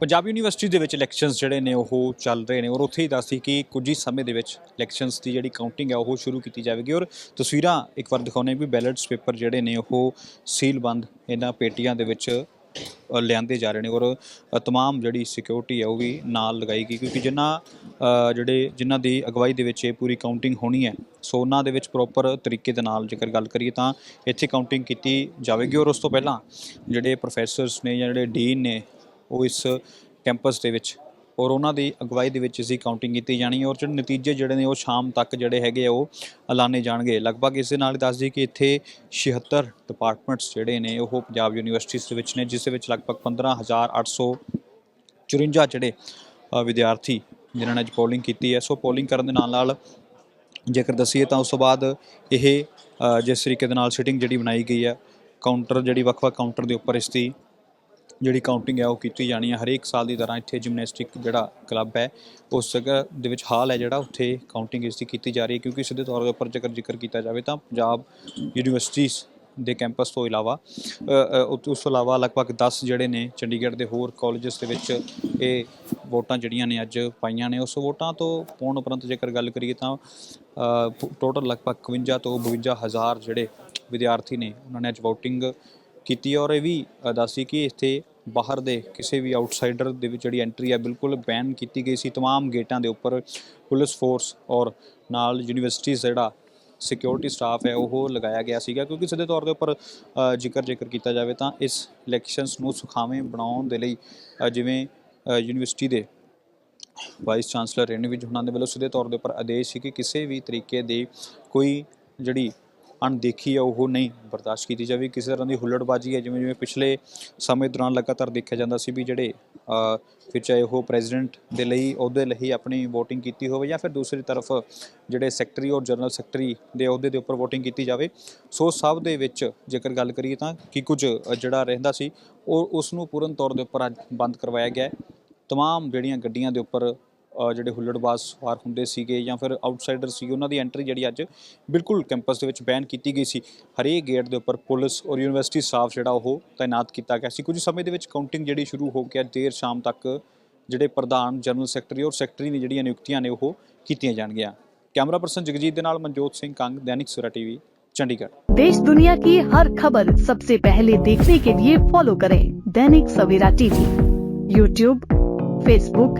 Punjab university ਦੇ ਵਿੱਚ elections ਜਿਹੜੇ ਨੇ ਉਹ ਚੱਲ ਰਹੇ ਨੇ ਔਰ ਉੱਥੇ ਹੀ ਦੱਸਦੀ ਕਿ ਕੁਝ ਹੀ ਸਮੇਂ ਦੇ ਵਿੱਚ ਇਲੈਕਸ਼ਨਸ ਦੀ ਜਿਹੜੀ ਕਾਊਂਟਿੰਗ ਹੈ ਉਹ ਸ਼ੁਰੂ ਕੀਤੀ ਜਾਵੇਗੀ ਔਰ ਤਸਵੀਰਾਂ ਇੱਕ ਵਾਰ ਦਿਖਾਉਣੇ ਵੀ ਬੈਲਟਸ ਪੇਪਰ ਜਿਹੜੇ ਨੇ ਉਹ ਸੀਲ ਬੰਦ ਇਹਨਾਂ ਪੇਟੀਆਂ ਦੇ ਵਿੱਚ ਲਿਆਂਦੇ ਜਾ ਰਹੇ ਨੇ ਔਰ ਅ, ਤਮਾਮ ਜਿਹੜੀ ਸਿਕਿਉਰਿਟੀ ਹੈ ਉਹ ਵੀ ਨਾਲ ਲਗਾਈ ਗਈ ਕਿਉਂਕਿ ਜਿਨ੍ਹਾਂ ਜਿਹੜੇ ਜਿਨ੍ਹਾਂ ਦੀ ਅਗਵਾਈ ਦੇ ਵਿੱਚ ਇਹ ਪੂਰੀ ਕਾਊਂਟਿੰਗ ਹੋਣੀ ਹੈ ਸੋ ਉਹਨਾਂ ਦੇ ਵਿੱਚ ਪ੍ਰੋਪਰ ਤਰੀਕੇ ਦੇ ਨਾਲ ਜੇਕਰ ਗੱਲ ਕਰੀਏ ਤਾਂ ਇੱਥੇ ਕਾਊਂਟਿੰਗ ਕੀਤੀ ਜਾਵੇਗੀ ਔਰ ਉਸ ਤੋਂ ਪਹਿਲਾਂ ਜਿਹੜੇ ਪ੍ਰੋਫੈਸਰਸ ਨੇ ਜਾਂ ਜਿਹੜੇ ਡੀਨ ਨੇ ਉਹ ਇਸ ਕੈਂਪਸ ਦੇ ਵਿੱਚ। ਔਰ ਉਹਨਾਂ ਦੀ ਅਗਵਾਈ ਦੇ ਵਿੱਚ ਇਸਦੀ ਕਾਊਂਟਿੰਗ ਕੀਤੀ ਜਾਣੀ ਹੈ। ਔਰ ਜਿਹੜੇ ਨਤੀਜੇ ਜਿਹੜੇ ਨੇ ਉਹ ਸ਼ਾਮ ਤੱਕ ਜਿਹੜੇ ਹੈਗੇ ਆ, ਉਹ ਐਲਾਨੇ ਜਾਣਗੇ। ਲਗਭਗ ਇਸ ਦੇ ਨਾਲ ਹੀ ਦੱਸ ਦਈਏ ਕਿ ਇੱਥੇ 76 ਡਿਪਾਰਟਮੈਂਟਸ ਜਿਹੜੇ ਨੇ, ਉਹ ਪੰਜਾਬ ਯੂਨੀਵਰਸਿਟੀ ਦੇ ਵਿੱਚ ਨੇ, ਜਿਸ ਦੇ ਵਿੱਚ ਲਗਭਗ 15854 ਜਿਹੜੇ ਵਿਦਿਆਰਥੀ ਜਿਨ੍ਹਾਂ ਨੇ ਅੱਜ ਪੋਲਿੰਗ ਕੀਤੀ ਹੈ। ਸੋ ਪੋਲਿੰਗ ਕਰਨ ਦੇ ਨਾਲ ਨਾਲ ਜੇਕਰ ਦਸੀਏ ਤਾਂ ਉਸ ਤੋਂ ਬਾਅਦ ਇਹ ਜਿਸ ਤਰੀਕੇ ਦੇ ਨਾਲ ਸਿਟਿੰਗ ਜਿਹੜੀ ਬਣਾਈ ਗਈ ਹੈ ਕਾਊਂਟਰ ਜਿਹੜੀ ਵੱਖ-ਵੱਖ ਕਾਊਂਟਰ ਦੇ ਉੱਪਰ ਇਸ ਦੀ ਜਿਹੜੀ ਕਾਊਂਟਿੰਗ ਹੈ ਉਹ ਕੀਤੀ ਜਾਣੀ ਹੈ। ਹਰੇਕ ਸਾਲ ਦੀ ਤਰ੍ਹਾਂ ਇੱਥੇ ਜਿਮਨੈਸਟਿਕ ਜਿਹੜਾ ਕਲੱਬ ਹੈ ਉਸ ਜਗ੍ਹਾ ਦੇ ਵਿੱਚ ਹਾਲ ਹੈ ਜਿਹੜਾ ਉੱਥੇ ਕਾਊਂਟਿੰਗ ਇਸ ਦੀ ਕੀਤੀ ਜਾ ਰਹੀ ਹੈ। ਕਿਉਂਕਿ ਸਿੱਧੇ ਤੌਰ ਦੇ ਉੱਪਰ ਜੇਕਰ ਜ਼ਿਕਰ ਕੀਤਾ ਜਾਵੇ ਤਾਂ ਪੰਜਾਬ ਯੂਨੀਵਰਸਿਟੀਜ਼ ਦੇ ਕੈਂਪਸ ਤੋਂ ਇਲਾਵਾ ਅ, ਉਸ ਤੋਂ ਇਲਾਵਾ ਲਗਭਗ 10 ਜਿਹੜੇ ਨੇ ਚੰਡੀਗੜ੍ਹ ਦੇ ਹੋਰ ਕਾਲਜਸ ਦੇ ਵਿੱਚ ਇਹ ਵੋਟਾਂ ਜਿਹੜੀਆਂ ਨੇ ਅੱਜ ਪਾਈਆਂ ਨੇ। ਉਸ ਵੋਟਾਂ ਤੋਂ ਪਾਉਣ ਉਪਰੰਤ ਜੇਕਰ ਗੱਲ ਕਰੀਏ ਤਾਂ ਟੋਟਲ ਲਗਭਗ 51 ਤੋਂ 52 ਹਜ਼ਾਰ ਜਿਹੜੇ ਵਿਦਿਆਰਥੀ ਨੇ ਉਹਨਾਂ ਨੇ ਅੱਜ VOTING ਕੀਤੀ ਔਰ ਇਹ ਵੀ ਅ, ਦੱਸੀ ਕਿ ਇੱਥੇ ਬਾਹਰ ਦੇ ਕਿਸੇ ਵੀ ਆਊਟਸਾਈਡਰ ਦੇ ਵਿੱਚ ਜਿਹੜੀ ਐਂਟਰੀ ਹੈ ਬਿਲਕੁਲ ਬੈਨ ਕੀਤੀ ਗਈ ਸੀ। तमाम ਗੇਟਾਂ ਦੇ ਉੱਪਰ ਪੁਲਿਸ ਫੋਰਸ ਔਰ ਨਾਲ ਯੂਨੀਵਰਸਿਟੀਜ਼ ਜਿਹੜਾ ਸਿਕਿਉਰਿਟੀ ਸਟਾਫ ਹੈ, ਉਹ ਲਗਾਇਆ ਗਿਆ ਸੀਗਾ। ਕਿਉਂਕਿ ਸਿੱਧੇ ਤੌਰ ਦੇ ਉੱਪਰ ਜ਼ਿਕਰ ਜ਼ਿਕਰ ਕੀਤਾ ਜਾਵੇ ਤਾਂ ਇਸ ਇਲੈਕਸ਼ਨਸ ਨੂੰ ਸੁਖਾਵੇਂ ਬਣਾਉਣ ਦੇ ਲਈ ਜਿਵੇਂ ਯੂਨੀਵਰਸਿਟੀ ਦੇ ਵਾਈਸ ਚਾਂਸਲਰ ਰਣਵੀਰ ਉਹਨਾਂ ਦੇ ਵੱਲੋਂ ਸਿੱਧੇ ਤੌਰ ਦੇ ਉੱਪਰ ਆਦੇਸ਼ ਸੀ ਕਿ ਕਿਸੇ ਵੀ ਤਰੀਕੇ ਦੀ ਕੋਈ ਜਿਹੜੀ ਅਣਦੇਖੀ ਹੈ ਉਹ ਨਹੀਂ ਬਰਦਾਸ਼ਤ ਕੀਤੀ ਜਾਵੇ। ਕਿਸੇ ਤਰ੍ਹਾਂ ਦੀ ਹੁੱਲੜਬਾਜ਼ੀ ਹੈ ਜਿਵੇਂ ਜਿਵੇਂ ਪਿਛਲੇ ਸਮੇਂ ਦੌਰਾਨ ਲਗਾਤਾਰ ਦੇਖਿਆ ਜਾਂਦਾ ਸੀ ਵੀ ਜਿਹੜੇ ਫਿਰ ਚਾਹੇ ਉਹ ਪ੍ਰੈਜ਼ੀਡੈਂਟ ਦੇ ਲਈ, ਉਹਦੇ ਲਈ ਆਪਣੀ VOTING ਕੀਤੀ ਹੋਵੇ ਜਾਂ ਫਿਰ ਦੂਸਰੀ ਤਰਫ ਜਿਹੜੇ ਸੈਕਟਰੀ ਔਰ ਜਨਰਲ ਸੈਕਟਰੀ ਦੇ ਅਹੁਦੇ ਦੇ ਉੱਪਰ VOTING ਕੀਤੀ ਜਾਵੇ, ਸੋ ਸਭ ਦੇ ਵਿੱਚ ਜੇਕਰ ਗੱਲ ਕਰੀਏ ਤਾਂ ਕੀ ਕੁਝ ਜਿਹੜਾ ਰਹਿੰਦਾ ਸੀ, ਉਹ ਉਸ ਨੂੰ ਪੂਰਨ ਤੌਰ ਦੇ ਉੱਪਰ ਅੱਜ ਬੰਦ ਕਰਵਾਇਆ ਗਿਆ ਹੈ। ਤਮਾਮ ਜਿਹੜੀਆਂ ਗੱਡੀਆਂ ਦੇ ਉੱਪਰ ਜਿਹੜੇ ਹੁੱਲੜਬਾਜ਼ ਸਵਾਰ ਹੁੰਦੇ ਸੀਗੇ ਜਾਂ ਫਿਰ ਆਊਟਸਾਈਡਰ ਸੀ ਉਹਨਾਂ ਦੀ ਐਂਟਰੀ ਜਿਹੜੀ ਅੱਜ ਬਿਲਕੁਲ ਕੈਂਪਸ ਦੇ ਵਿੱਚ ਬੈਨ ਕੀਤੀ ਗਈ ਸੀ ਹਰੇਕ ਗੇਟ ਦੇ ਉੱਪਰ ਪੁਲਿਸ ਔਰ ਯੂਨੀਵਰਸਿਟੀ ਸਟਾਫ ਜਿਹੜਾ ਉਹ ਤਾਇਨਾਤ ਕੀਤਾ ਗਿਆ ਸੀ ਕੁਝ ਸਮੇਂ ਦੇ ਵਿੱਚ ਕਾਊਂਟਿੰਗ ਜਿਹੜੀ ਸ਼ੁਰੂ ਹੋ ਕੇ ਦੇਰ ਸ਼ਾਮ ਤੱਕ ਜਿਹੜੇ ਪ੍ਰਧਾਨ ਜਨਰਲ ਸੈਕਟਰੀ ਔਰ ਸੈਕਟਰੀ ਦੀ ਜਿਹੜੀਆਂ ਨਿਯੁਕਤੀਆਂ ਨੇ ਉਹ ਕੀਤੀਆਂ ਜਾਣਗੀਆਂ ਕੈਮਰਾ ਪਰਸਨ ਜਗਜੀਤ ਦੇ ਨਾਲ ਮਨਜੋਤ ਸਿੰਘ ਕੰਗ ਦੈਨਿਕ ਸੁਰਾ ਟੀਵੀ ਚੰਡੀਗੜ੍ਹ देश दुनिया की हर खबर सबसे पहले देखने के लिए फॉलो करें Dainik Savera TV YouTube Facebook